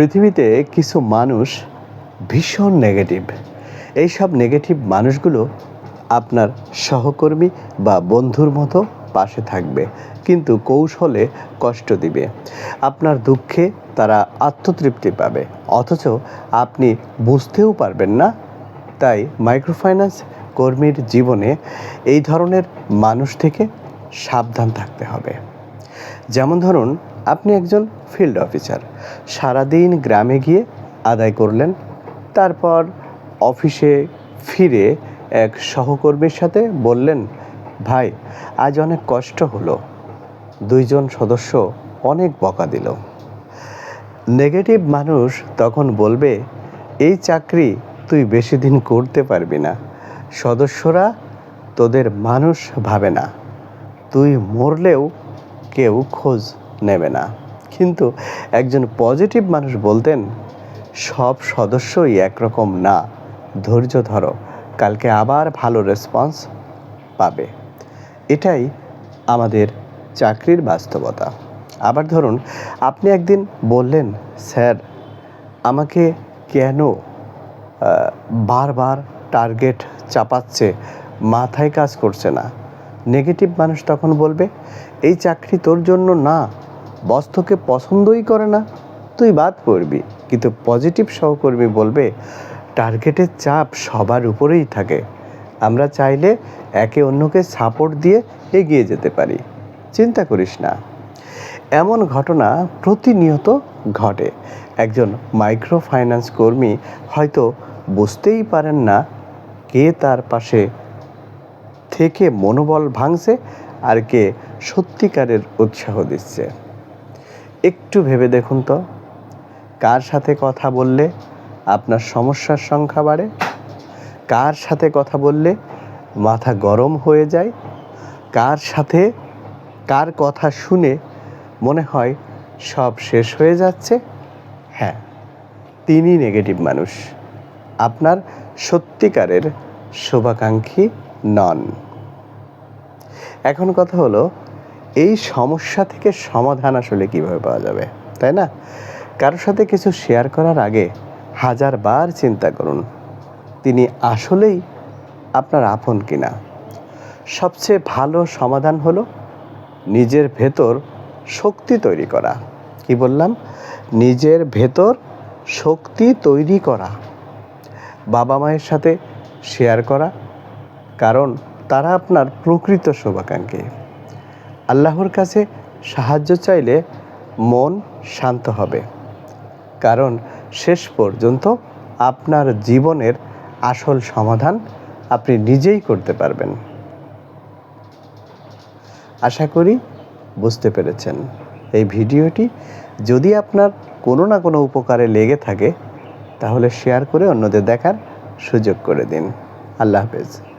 পৃথিবীতে কিছু মানুষ ভীষণ নেগেটিভ এইসব নেগেটিভ মানুষগুলো আপনার সহকর্মী বা বন্ধুর মতো পাশে থাকবে, কিন্তু কৌশলে কষ্ট দিবে। আপনার দুঃখে তারা আত্মতৃপ্তি পাবে, অথচ আপনি বুঝতেও পারবেন না। তাই মাইক্রোফাইন্যান্স কর্মীর জীবনে এই ধরনের মানুষ থেকে সাবধান থাকতে হবে। যেমন ধরুন, আপনি একজন ফিল্ড অফিসার সারাদিন গ্রামে গিয়ে আদায় করলেন, তারপর অফিসে ফিরে এক সহকর্মীর সাথে বললেন, ভাই, আজ অনেক কষ্ট হলো। দুইজন সদস্য অনেক বকা দিল। নেগেটিভ মানুষ তখন বলবে, এই চাকরি তুই বেশি দিন করতে পারবি না। সদস্যরা তোদের মানুষ ভাবে না। তুই মরলেও কেউ খোঁজ নেবে না। কিন্তু একজন পজিটিভ মানুষ বলতেন, সব সদস্যই একরকম না, ধৈর্য ধরো, কালকে আবার ভালো রেসপন্স পাবে। এটাই আমাদের চাকরির বাস্তবতা। আবার ধরুন, আপনি একদিন বললেন, স্যার, আমাকে কেন বারবার টার্গেট চাপাচ্ছে, মাথায় কাজ করছে না? নেগেটিভ মানুষ তখন বলবে, এই চাকরি তোর জন্য না বস তোকে পছন্দই করে না, তুই বাদ পড়বি। কিন্তু পজিটিভ সহকর্মী বলবে টার্গেটের চাপ সবার উপরেই থাকে। আমরা চাইলে একে অন্যকে সাপোর্ট দিয়ে এগিয়ে যেতে পারি। চিন্তা করিস না। এমন ঘটনা প্রতিনিয়ত ঘটে। একজন মাইক্রো ফাইন্যান্স কর্মী হয়তো বুঝতেই পারেন না কে তার পাশে থেকে মনোবল ভাঙছে আর কে সত্যিকারের উৎসাহ দিচ্ছে। একটু ভেবে দেখুন তো, কার সাথে কথা বললে আপনার সমস্যার সংখ্যা বাড়ে? কার সাথে কথা বললে মাথা গরম হয়ে যায়? কার সাথে, কার কথা শুনে মনে হয় সব শেষ হয়ে যাচ্ছে? হ্যাঁ তিনি নেগেটিভ মানুষ। আপনার সত্যিকারের শুভাকাঙ্ক্ষী নন। এখন কথা হলো, এই সমস্যা থেকে সমাধান আসলে কীভাবে পাওয়া যাবে, তাই না? কারোর সাথে কিছু শেয়ার করার আগে হাজার বার চিন্তা করুন, তিনি আসলেই আপনার আপন কিনা। সবচেয়ে ভালো সমাধান হলো নিজের ভেতর শক্তি তৈরি করা। কি বললাম? নিজের ভেতর শক্তি তৈরি করা। বাবা মায়ের সাথে শেয়ার করা কারণ তারা আপনার প্রকৃত শুভাকাঙ্ক্ষী। আল্লাহর কাছে সাহায্য চাইলে মন শান্ত হবে। কারণ শেষ পর্যন্ত আপনার জীবনের আসল সমাধান আপনি নিজেই করতে পারবেন। আশা করি বুঝতে পেরেছেন। এই ভিডিওটি যদি আপনার কোনো না কোনো উপকারে লেগে থাকে, তাহলে শেয়ার করে অন্যদের দেখার সুযোগ করে দিন। আল্লাহ হাফেজ।